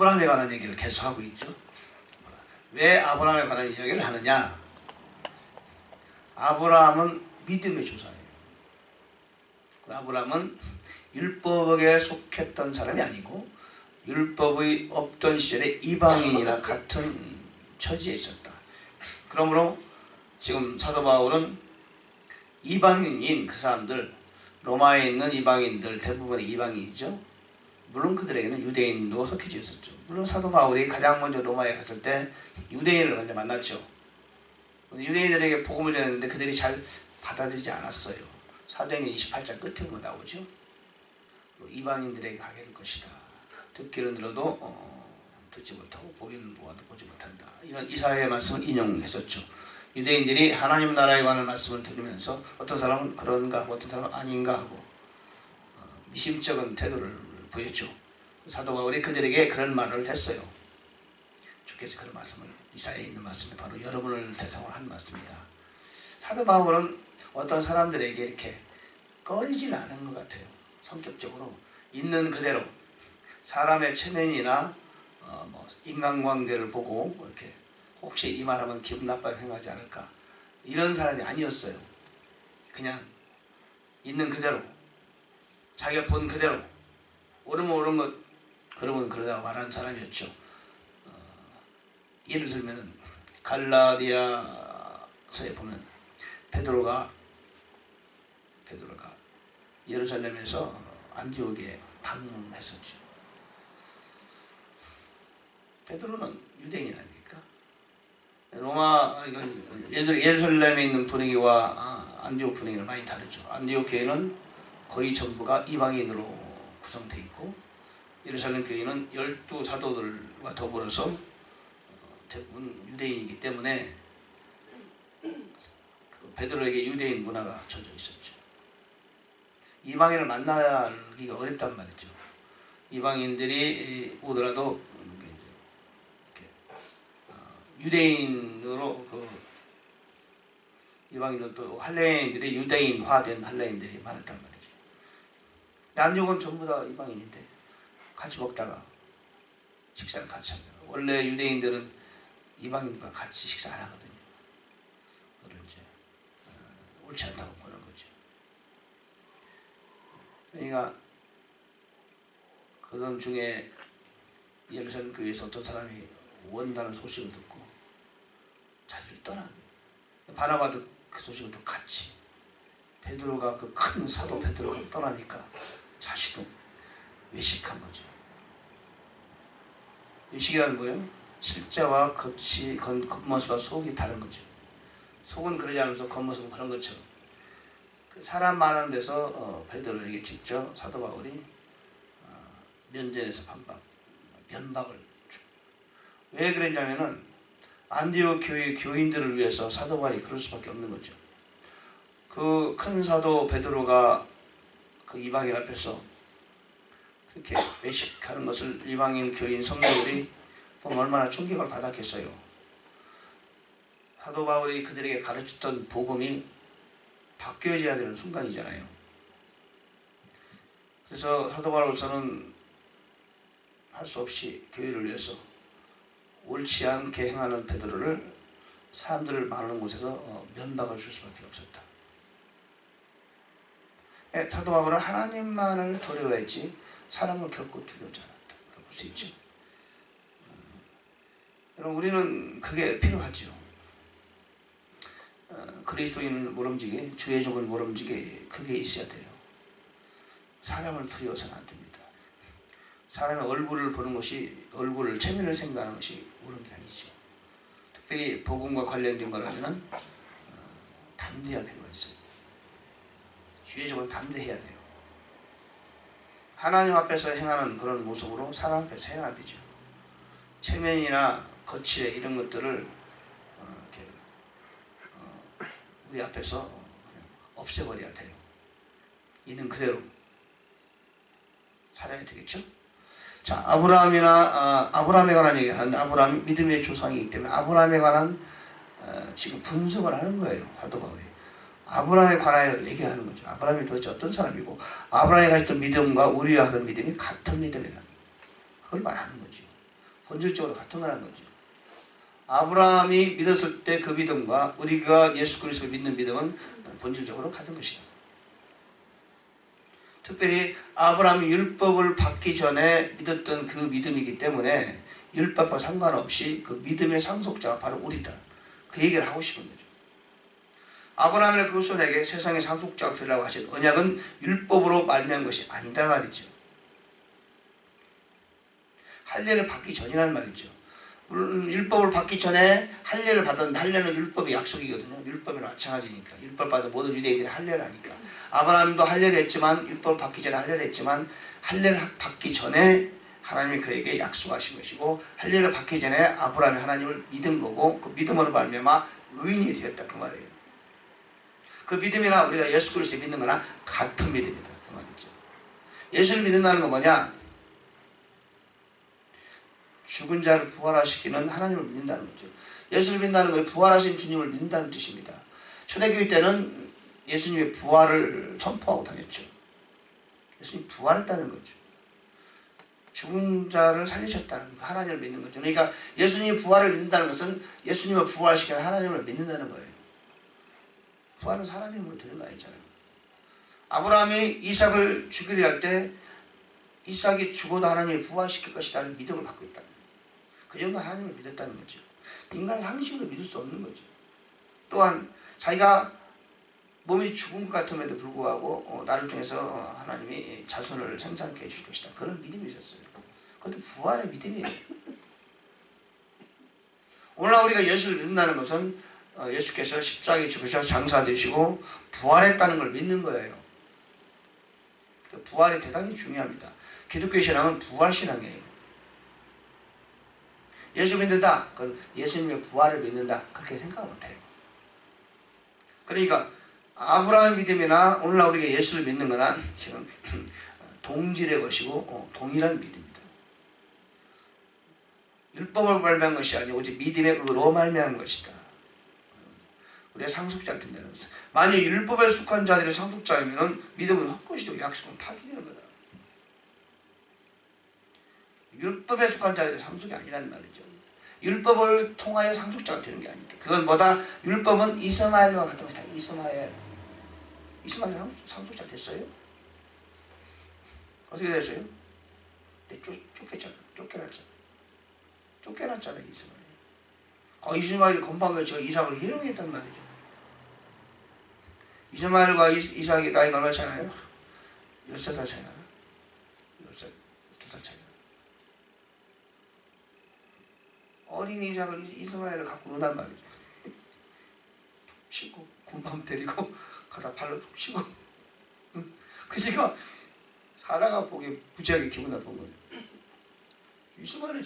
아브라함에 관한 얘기를 계속하고 있죠. 왜 아브라함에 관한 이야기를 하느냐? 아브라함은 믿음의 조상이에요. 아브라함은 율법에 속했던 사람이 아니고 율법의 없던 시절에 이방인이나 같은 처지에 있었다. 그러므로 지금 사도 바울은 이방인인 그 사람들 로마에 있는 이방인들 대부분의 이방인이죠. 물론 그들에게는 유대인도 속해져 있었죠. 물론 사도 바울이 가장 먼저 로마에 갔을 때 유대인을 먼저 만났죠. 유대인들에게 복음을 전했는데 그들이 잘 받아들이지 않았어요. 사도행전 28장 끝에 보면 나오죠. 이방인들에게 가게 될 것이다. 듣기는 들어도 어, 듣지 못하고 보기는 보아도 보지 못한다. 이런 이사의 말씀을 인용했었죠. 유대인들이 하나님 나라에 관한 말씀을 들으면서 어떤 사람은 그런가 하고 어떤 사람은 아닌가 하고 어, 미심쩍은 태도를 보였죠. 사도 바울이 그들에게 그런 말을 했어요. 주께서 그런 말씀을 이사에 있는 말씀이 바로 여러분을 대상으로 한 말씀이다. 사도 바울은 어떤 사람들에게 이렇게 꺼리질 않은 것 같아요. 성격적으로 있는 그대로 사람의 체면이나 어, 뭐 인간관계를 보고 이렇게 혹시 이 말하면 기분 나빠게 생각하지 않을까 이런 사람이 아니었어요. 그냥 있는 그대로 자기가 본 그대로 옳으면 옳은 것 그러면 그러다가 말하는 사람이었죠. 어, 예를 들면 갈라디아서에 보면 베드로가 베드로가 예루살렘에서 안디옥에 방문했었죠. 베드로는 유대인 아닙니까? 로마 예루살렘에 있는 분위기와 아, 안디옥 분위기는 많이 다르죠. 안디옥 교회는 거의 전부가 이방인으로 구성되어 있고 예루살렘 교회는 열두 사도들과 더불어서 어, 대부분 유대인이기 때문에 그 베드로에게 유대인 문화가 젖어 있었죠. 이방인을 만나기가 어렵단 말이죠. 이방인들이 오더라도 어, 유대인으로 그 이방인들도 할레인들이 유대인화된 할레인들이 많았단 말이죠. 난족은 전부 다 이방인인데 같이 먹다가 식사를 같이 합니다. 원래 유대인들은 이방인과 같이 식사 안 하거든요. 그걸 이제 어, 옳지 않다고 보는 거죠. 그러니까 그런 중에 예루살렘 교회에서 어떤 사람이 원다는 소식을 듣고 자기를 떠난 바나바도 그 소식을 듣고 같이 베드로가 그 큰 사도 베드로가 떠나니까 자신도 외식한 거죠. 외식이라는 거예요. 실제와 겉이 겉모습과 속이 다른 거죠. 속은 그러지 않으면서 겉모습은 그런 것처럼 그 사람 많은 데서 어, 베드로에게 직접 사도 바울이 어, 면전에서 반박, 면박을 주. 왜 그랬냐면은 안디옥 교회 교인들을 위해서 사도 바울이 그럴 수밖에 없는 거죠. 그 큰 사도 베드로가 그 이방인 앞에서 그렇게 외식하는 것을 이방인 교인 성도들이 보면 얼마나 충격을 받았겠어요. 사도 바울이 그들에게 가르쳤던 복음이 바뀌어져야 되는 순간이잖아요. 그래서 사도 바울로서는 할 수 없이 교회를 위해서 옳지 않게 행하는 베드로를 사람들을 많은 곳에서 어, 면박을 줄 수밖에 없었다. 예, 사도 바울은 하나님만을 두려워했지 사람을 결코 두려워하지 않았다. 볼수 있죠. 음, 여러분 우리는 그게 필요하죠. 어, 그리스도인을 모름지게 주의 종을 모름지게 그게 있어야 돼요. 사람을 두려워서는 안 됩니다. 사람의 얼굴을 보는 것이 얼굴을 체면을 생각하는 것이 옳은 게 아니죠. 특별히 복음과 관련된 거라면 어, 담대할 필요가 있어요. 주의 종은 담대해야 돼요. 하나님 앞에서 행하는 그런 모습으로 사람 앞에서 행해야 되죠. 체면이나 거칠에 이런 것들을 어, 이렇게 어, 우리 앞에서 없애버려야 돼요. 있는 그대로 살아야 되겠죠? 자, 아브라함이나 아, 아브라함에 관한 얘기를 하는데 아브라함 믿음의 조상이기 때문에 아브라함에 관한 어, 지금 분석을 하는 거예요. 사도 바울이. 아브라함에 관하여 얘기하는 거죠. 아브라함이 도대체 어떤 사람이고 아브라함이 가졌던 믿음과 우리가 하던 믿음이 같은 믿음이라 그걸 말하는 거죠. 본질적으로 같은 거라는 거죠. 아브라함이 믿었을 때 그 믿음과 우리가 예수 그리스도를 믿는 믿음은 본질적으로 같은 것이다. 특별히 아브라함이 율법을 받기 전에 믿었던 그 믿음이기 때문에 율법과 상관없이 그 믿음의 상속자가 바로 우리다. 그 얘기를 하고 싶은 거죠. 아브라함의 그 손에게 세상의 상속자가 되라고 하신 언약은 율법으로 말미암은 것이 아니다 말이죠. 할례를 받기 전이라는 말이죠. 물론 율법을 받기 전에 할례를 받았는데 할례는 율법의 약속이거든요. 율법이 마찬가지니까. 율법 받은 모든 유대인들이 할례를 하니까. 아브라함도 할례를 했지만 율법을 받기 전에 할례를 했지만 할례를 받기 전에 하나님이 그에게 약속하신 것이고 할례를 받기 전에 아브라함이 하나님을 믿은 거고 그 믿음으로 말미암아 의인이 되었다 그 말이에요. 그 믿음이나 우리가 예수 그리스도 믿는 거나 같은 믿음이다 그 말이죠. 예수를 믿는다는 건 뭐냐? 죽은 자를 부활하시키는 하나님을 믿는다는 거죠. 예수를 믿는다는 것은 부활하신 주님을 믿는다는 뜻입니다. 초대교회 때는 예수님의 부활을 선포하고 다녔죠. 예수님 부활했다는 거죠. 죽은 자를 살리셨다는 거, 하나님을 믿는 거죠. 그러니까 예수님 부활을 믿는다는 것은 예수님을 부활시키는 하나님을 믿는다는 거예요. 부활은 사람의 힘으로 되는 거 아니잖아요. 아브라함이 이삭을 죽이려 할 때 이삭이 죽어도 하나님이 부활시킬 것이라는 믿음을 갖고 있다. 그 정도 하나님을 믿었다는 거죠. 인간 상식으로 믿을 수 없는 거죠. 또한 자기가 몸이 죽은 것 같음에도 불구하고 어, 나를 통해서 하나님이 자손을 생산케 해줄 것이다. 그런 믿음이 있었어요. 그것도 부활의 믿음이에요. 오늘날 우리가 예수를 믿는다는 것은 어, 예수께서 십자가에 죽으셔 장사되시고 부활했다는 걸 믿는 거예요. 그 부활이 대단히 중요합니다. 기독교 신앙은 부활 신앙이에요. 예수 믿는다. 예수님의 부활을 믿는다. 그렇게 생각 못해요. 그러니까 아브라함 믿음이나 오늘날 우리가 예수를 믿는 거나 지금 동질의 것이고 어, 동일한 믿음이다. 율법을 발명한 것이 아니고 오직 믿음의 의로 말미암은 것이다. 우리가 상속자가 된다는 것은 만약 율법에 속한 자들이 상속자이면 믿음은 헛것이고 약속은 파기되는 거다. 율법에 속한 자들이 상속이 아니라는 말이죠. 율법을 통하여 상속자가 되는 게 아니다. 그건 뭐다? 율법은 이스마엘과 같은 것이다. 이스마엘. 이스마엘 상속자 됐어요? 어떻게 됐어요? 네, 쫓, 쫓겼잖아. 쫓겨났잖아. 쫓겨났잖아, 이스마엘. 그 이스마엘이 건방에 저 이삭을 희롱했단 말이죠. 이스마엘과 이삭이 나이가 얼마 차이나요? 13살 차이 나나? 10살, 12살 차이 나. 어린 이삭을 이스마엘을 갖고 논단 말이죠. 치고 군밤 때리고 가다 발로 툭 치고 그니까 사라가 보기에 무지하게 기분 나쁜 거죠. 이스마엘은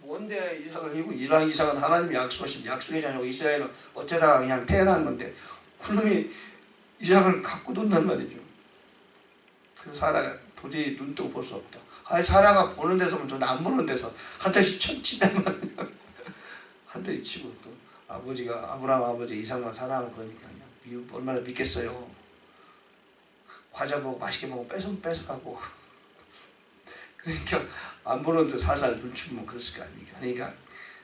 뭔데 이삭을 이고 이랑 이삭은 하나님이 약속하신 약속의 자녀고 이스라엘은 어쩌다가 그냥 태어난 건데 그놈이 이삭을 갖고 논단 말이죠. 그래서 사라가 도저히 눈 뜨고 볼수 없다. 아 사라가 보는 데서 저안 보는 데서 한 대씩 천치단 말이야. 한대 치고 또 아버지가 아브라함 아버지 이삭만 사랑하고 그러니까 그냥 미, 얼마나 믿겠어요. 과자 먹고 맛있게 먹고 뺏어 뺏어가고 그러니까 안 보는데 살살 눈치 보면 그랬을 거 아닙니까? 그러니까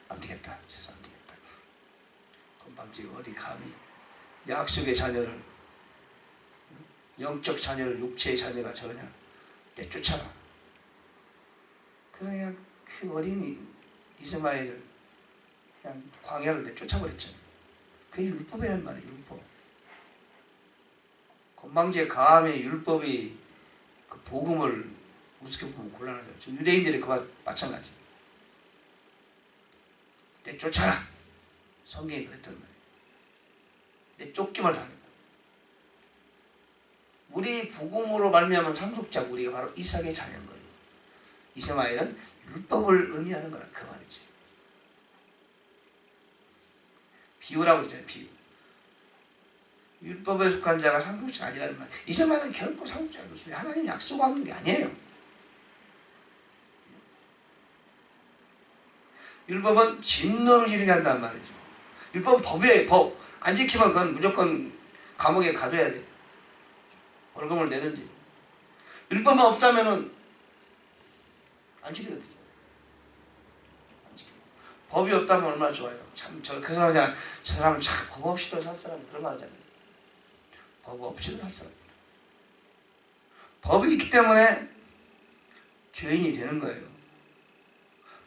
안 되겠다. 진짜 안 되겠다. 건방지 어디 감히 약속의 자녀를 영적 자녀를 육체의 자녀가 저냐 내쫓아라. 그냥 그 어린이 이스마엘을 그냥 광야를 내쫓아버렸잖아요. 그게 율법이란 말이에요. 율법. 건방지의 가함의 율법이 그 복음을 우습게 보면 곤란하죠. 지금 유대인들이 그와 마찬가지. 내쫓아라. 성경이 그랬단 말이에요. 내쫓기만 당했다. 우리 복음으로 말미암은 상속자 우리가 바로 이삭의 자녀인 거예요. 이스마엘은 율법을 의미하는 거라 그 말이지. 비유라고 그러잖아요. 비유. 율법에 속한 자가 상속자가 아니라는 말. 이스마엘은 결코 상속자가 없습니다. 하나님 약속하는 게 아니에요. 율법은 진노를 이루게 한다는 말이죠. 율법은 법이에요. 법. 안 지키면 그건 무조건 감옥에 가둬야 돼. 벌금을 내든지. 율법만 없다면은 안 지키거든요. 법이 없다면 얼마나 좋아요. 참 저 그 사람 저 사람은 참 법 없이도 살 사람 그런 말 하잖아요. 법 없이도 살 사람. 법이 있기 때문에 죄인이 되는 거예요.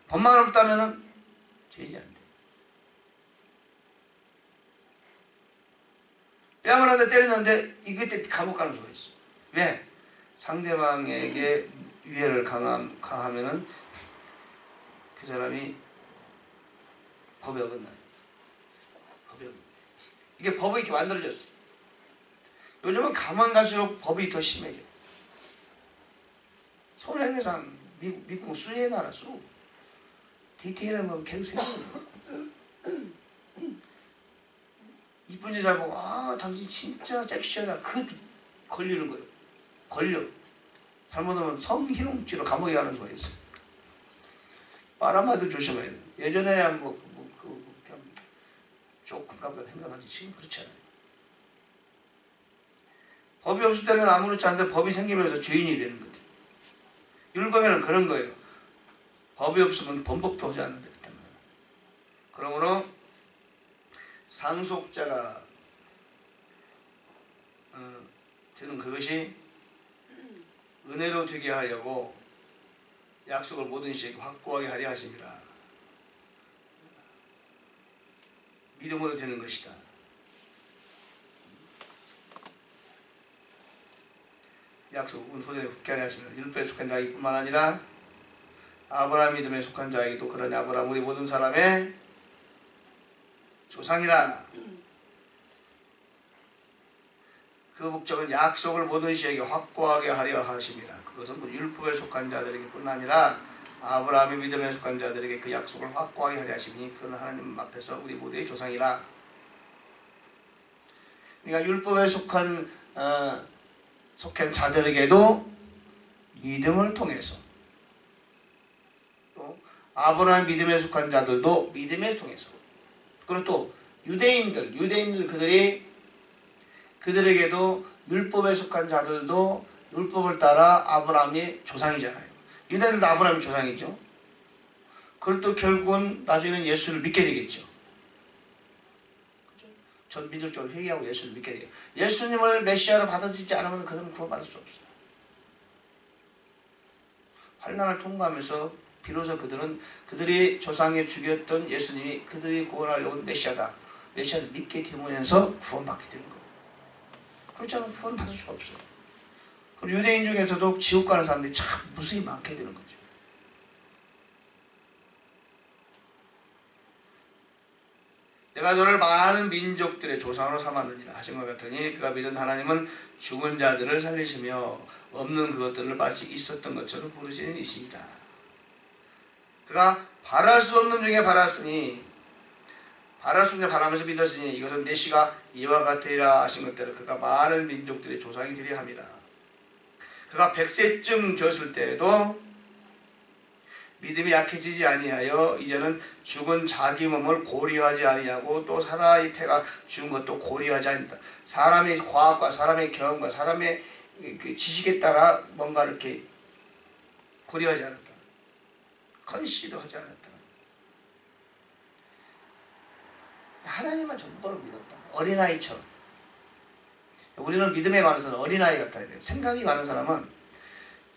법만 없다면은 죄인이 안 돼. 뺨을 한 대 때렸는데 이것 때 감옥 가는 수가 있어. 왜? 상대방에게 위해를 강함, 강하면은 그 사람이 법에 어긋나요. 법에. 이게 법이 이렇게 만들어졌어요. 요즘은 가만 갈수록 법이 더 심해져. 서울 행회상 미국, 수의 나라 수. 디테일은 뭐 계속 생겨요. 이쁜 여자 보고 아 당신 진짜 섹시하다. 그 걸리는 거예요. 걸려. 잘못하면 성희롱죄로 감옥에 가는 수가 있어요. 바람아도 조심해야 돼. 예전에야 뭐, 뭐, 그, 뭐 그냥 조금 가보다 생각하지 지금 그렇지 않아요. 법이 없을 때는 아무렇지 않은데 법이 생기면서 죄인이 되는 거죠. 율법에는 그런 거예요. 법이 없으면 번복도 하지 않는다. 그러므로 상속자가 어, 되는 그것이 은혜로 되게 하려고 약속을 모든 시에게 확고하게 하려 하십니다. 믿음으로 되는 것이다. 약속은 후대에 붙게 하려 하십니다. 율법에 속한 자이뿐만 아니라 아브라함 믿음에 속한 자에게도 그러니 아브라함 우리 모든 사람의 조상이라 그 목적은 약속을 모든 시에게 확고하게 하려 하십니다. 그것은 뭐 율법에 속한 자들에게뿐 아니라 아브라함의 믿음에 속한 자들에게 그 약속을 확고하게 하려 하시니 그는 하나님 앞에서 우리 모두의 조상이라. 그러니까 율법에 속한 어, 속한 자들에게도 믿음을 통해서 또 아브라함 믿음에 속한 자들도 믿음에 통해서 그리고 또 유대인들 유대인들 그들이 그들에게도 율법에 속한 자들도 율법을 따라 아브라함의 조상이잖아요. 유대인들도 아브라함의 조상이죠. 그것도 결국은 나중에는 예수를 믿게 되겠죠. 전 민족적으로 회개하고 예수를 믿게 돼요. 예수님을 메시아로 받아들이지 않으면 그들은 구원받을 수 없어요. 환란을 통과하면서 비로소 그들은 그들이 조상에 죽였던 예수님이 그들이 구원하려고 메시아다. 메시아를 믿게 되면서 구원받게 되는 거예요. 그렇지 않으면 구원 받을 수가 없어요. 그리고 유대인 중에서도 지옥 가는 사람들이 참 무수히 많게 되는 거죠. 내가 너를 많은 민족들의 조상으로 삼았느니라 하신 것 같으니 그가 믿은 하나님은 죽은 자들을 살리시며 없는 그것들을 마치 있었던 것처럼 부르시는 이시이다. 그가 바랄 수 없는 중에 바랐으니 바랄 수 없는 바라면서 믿었으니 이것은 내 시가 이와 같으리라 하신 것대로 그가 많은 민족들의 조상이 되려 함이라. 그가 백세쯤 되었을 때에도 믿음이 약해지지 아니하여 이제는 죽은 자기 몸을 고려하지 아니하고 또 사라의 태가 죽은 것도 고려하지 않는다. 사람의 과학과 사람의 경험과 사람의 그 지식에 따라 뭔가 이렇게 고려하지 않았다. 컨시도 하지 않았다. 하나님만 전부를 믿었다. 어린아이처럼. 우리는 믿음에 관해서는 어린아이 같아야 돼요. 생각이 많은 사람은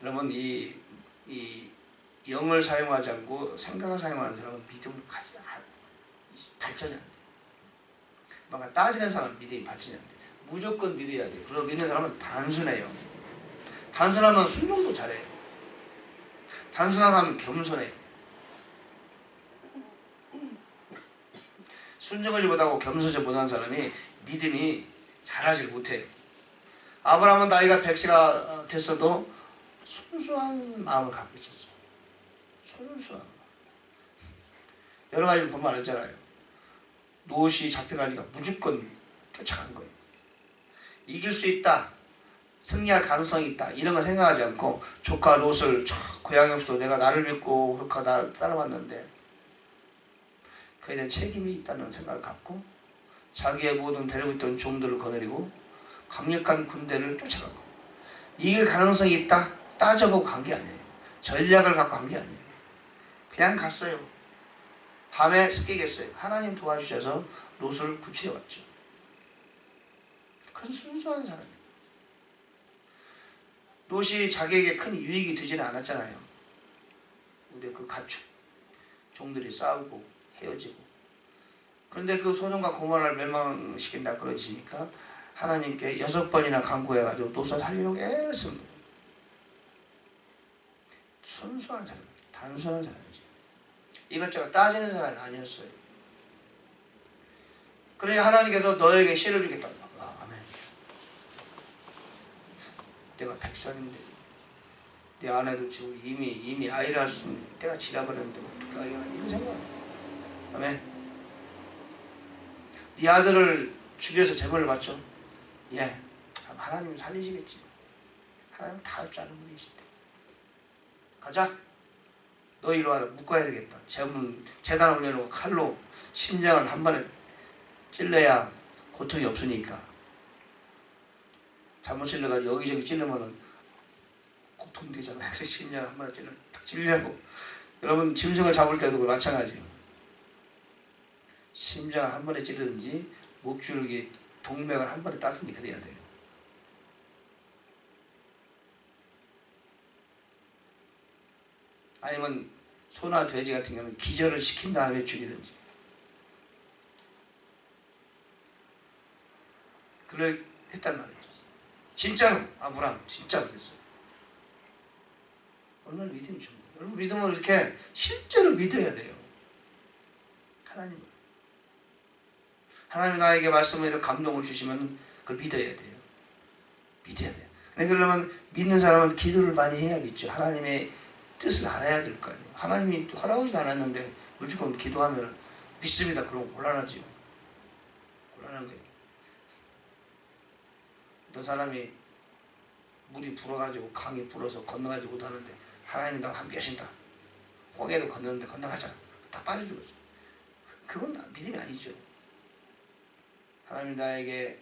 여러분 이, 이 영을 사용하지 않고 생각을 사용하는 사람은 믿음을 가지 않, 발전이 안 돼. 뭔가 따지는 사람은 믿음이 발전이 안 돼. 무조건 믿어야 돼. 그리고 믿는 사람은 단순해요. 단순하면 순종도 잘해요. 단순하면 겸손해요. 순종하지 못하고 겸손하지 못한 사람이 믿음이 잘하지 못해요. 아브라함은 나이가 100세가 됐어도 순수한 마음을 갖고 있었어. 순수한 여러 가지를 보면 알잖아요. 노시 잡혀가니까 무조건 쫓아간 거예요. 이길 수 있다. 승리할 가능성이 있다. 이런 거 생각하지 않고 조카 롯을 고향에서부터 내가 나를 믿고 그렇게 나 따라왔는데 그에 대한 책임이 있다는 생각을 갖고 자기의 모든 데리고 있던 종들을 거느리고 강력한 군대를 거예요. 이길 가능성이 있다. 따져보고 간 게 아니에요. 전략을 갖고 간 게 아니에요. 그냥 갔어요. 밤에 습기겠어요. 하나님 도와주셔서 롯을 구출해왔죠. 그런 순수한 사람이에요. 롯이 자기에게 큰 유익이 되지는 않았잖아요. 우리 그 가축 종들이 싸우고 헤어지고 그런데 그 소돔과 고모라를 멸망시킨다 그러시니까 하나님께 여섯 번이나 강구해가지고 롯을 살리려고 애를 쓴 거예요. 순수한 사람, 단순한 사람이지. 이것저것 따지는 사람이 아니었어요. 그러니 하나님께서 너에게 씨를 주겠다. 아, 아멘. 내가 백살인데 내 아내도 지금 이미 이미 아이를 있는 때가 지나버렸는데 어떻게 아이가 이런 생각. 아멘. 네 아들을 죽여서 제물을 바쳐. 예. 하나님 살리시겠지. 하나님 다 할 줄 아는 분이시대. 가자. 너 이리 와라. 묶어야 되겠다. 재문 재단 올려놓고 칼로 심장을 한 번에 찔러야 고통이 없으니까. 잘못 찔러가지고 여기저기 찔르면은 고통되잖아. 그래서 심장을 한 번에 찔러 딱 찔려고. 여러분 짐승을 잡을 때도 마찬가지예요. 심장을 한 번에 찌르든지 목줄기 동맥을 한 번에 따든지 그래야 돼요. 아니면 소나 돼지 같은 경우는 기절을 시킨 다음에 죽이든지. 그래 했단 말이죠. 진짜로 아브람 진짜 그랬어요. 얼마나 믿음이 좋은 거예요. 여러분 믿음을 이렇게 실제로 믿어야 돼요. 하나님. 하나님이 나에게 말씀을 이렇게 감동을 주시면 그걸 믿어야 돼요. 믿어야 돼요. 근데 그러려면 믿는 사람은 기도를 많이 해야 믿죠. 하나님의 뜻을 알아야 될 거 아니에요. 하나님이 허락하지도 않았는데 무조건 기도하면 믿습니다. 그럼 곤란하지요. 곤란한 거예요. 어떤 사람이 물이 불어가지고 강이 불어서 건너가지 못하는데 하나님 나와 함께 하신다. 홍해도 건너는데 건너가자. 다 빠져 죽었어. 그건 믿음이 아니죠. 하나님 나에게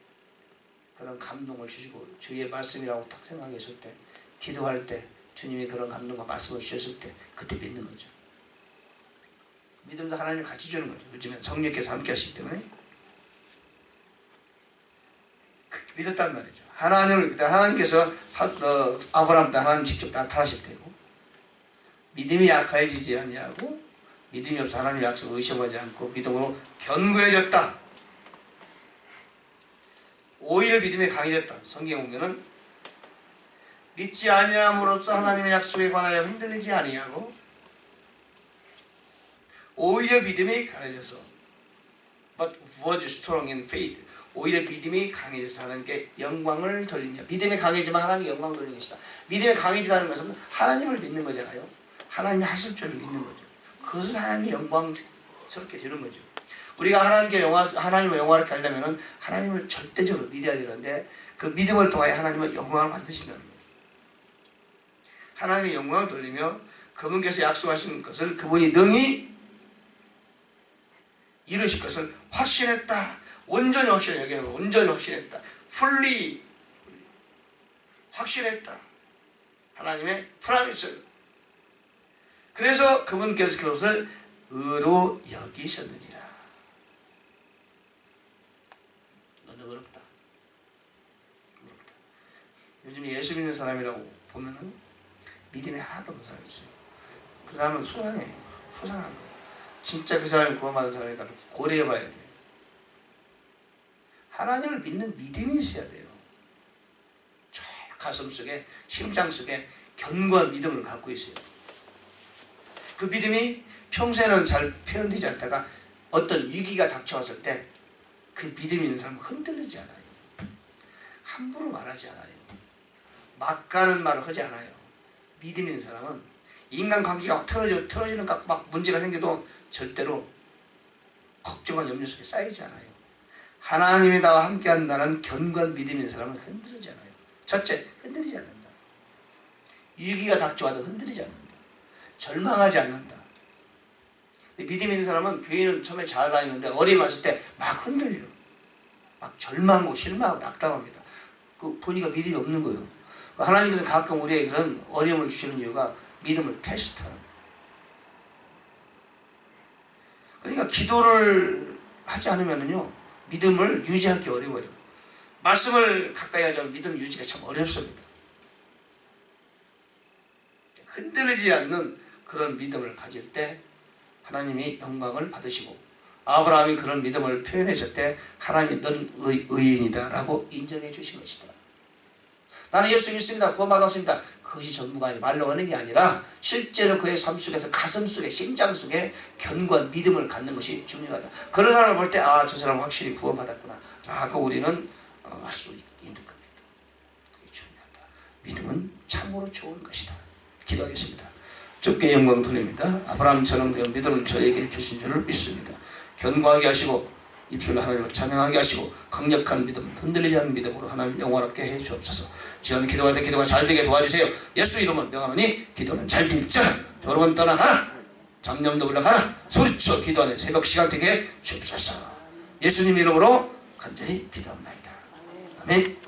그런 감동을 주시고 주의 말씀이라고 딱 생각했을 때 기도할 때 주님이 그런 감동과 말씀을 주셨을 때 그때 믿는 거죠. 믿음도 하나님이 같이 주는 거죠. 요즘에 성령께서 함께 하시기 때문에 그- 믿었단 말이죠. 하나님을 그때 하나님께서 사, 어, 아브라함 때 하나님 직접 나타나실 때고 믿음이 약해지지 않냐고 믿음이 없어 하나님 약속을 의심하지 않고 믿음으로 견고해졌다. 오히려 믿음이 강해졌다. 성경 보면은 믿지 아니함으로써 하나님의 약속에 관하여 흔들리지 아니하고 오히려 믿음이 강해져서 but was strong in faith 오히려 믿음이 강해져서 하나님께 영광을 돌리며 믿음이 강해지면 하나님께 영광 돌리는 것이다. 믿음이 강해지다는 것은 하나님을 믿는 거잖아요. 하나님이 하실 줄을 믿는 거죠. 그것은 하나님의 영광스럽게 되는 거죠. 우리가 하나님께 영화, 하나님을 영화롭게 하려면 하나님을 절대적으로 믿어야 되는데 그 믿음을 통하여 하나님은 영광을 받으신다는 거예요. 하나님의 영광을 돌리며 그분께서 약속하신 것을 그분이 능히 이루실 것을 확신했다. 온전히 확신해 여기는 온전히 확신했다. fully 확신했다. 하나님의 프라미스. 그래서 그분께서 그것을 의로 여기셨느니라. 너는 어렵다. 어렵다. 요즘 예수 믿는 사람이라고 보면은 믿음이 하나도 없는 사람이 있어요. 그 사람은 수상해요. 수상한 거. 진짜 그 사람이 구원받은 사람이니까 고려해봐야 돼요. 하나님을 믿는 믿음이 있어야 돼요. 저 가슴 속에, 심장 속에 견고한 믿음을 갖고 있어요. 그 믿음이 평소에는 잘 표현되지 않다가 어떤 위기가 닥쳐왔을 때 그 믿음 있는 사람은 흔들리지 않아요. 함부로 말하지 않아요. 막 가는 말을 하지 않아요. 믿음 있는 사람은 인간관계가 막 틀어져, 틀어지는 각- 막 문제가 생겨도 절대로 걱정과 염려 속에 쌓이지 않아요. 하나님이 나와 함께 한다는 견고한 믿음 있는 사람은 흔들리지 않아요. 첫째, 흔들리지 않는다. 위기가 닥쳐와도 흔들리지 않는다. 절망하지 않는다. 믿음 있는 사람은 교회는 처음에 잘 다니는데 어려움 왔을 때 막 흔들려. 막 절망하고 실망하고 낙담합니다. 그 보니까 믿음이 없는 거예요. 하나님께서 가끔 우리에게 그런 어려움을 주시는 이유가 믿음을 테스트하는 거예요. 그러니까 기도를 하지 않으면요 믿음을 유지하기 어려워요. 말씀을 가까이 하자면 믿음 유지가 참 어렵습니다. 흔들리지 않는 그런 믿음을 가질 때 하나님이 영광을 받으시고 아브라함이 그런 믿음을 표현했을 때 하나님이 너는 의, 의인이다라고 인정해 주신 것이다. 나는 예수 믿습니다. 구원 받았습니다. 그것이 전부가 아니 말로 하는 게 아니라 실제로 그의 삶 속에서 가슴 속에 심장 속에 견고한 믿음을 갖는 것이 중요하다. 그런 사람을 볼 때 아 저 사람 확실히 구원 받았구나 라고 우리는 어, 알수 있는 겁니다. 그게 중요하다. 믿음은 참으로 좋은 것이다. 기도하겠습니다. 주께 영광 돌립니다. 아브라함처럼 그 믿음을 저에게 주신 줄을 믿습니다. 견고하게 하시고 입술로 하나님을 찬양하게 하시고 강력한 믿음, 흔들리지 않는 믿음으로 하나님 영원하게 해 주옵소서. 지금 기도할 때 기도가 잘 되게 도와주세요. 예수 이름은 명하노니 기도는 잘 될지라 여러분 떠나가라. 잡념도 물러가라. 소리쳐 기도하는 새벽 시간 되게 주옵소서. 예수님 이름으로 간절히 기도합니다. 아멘.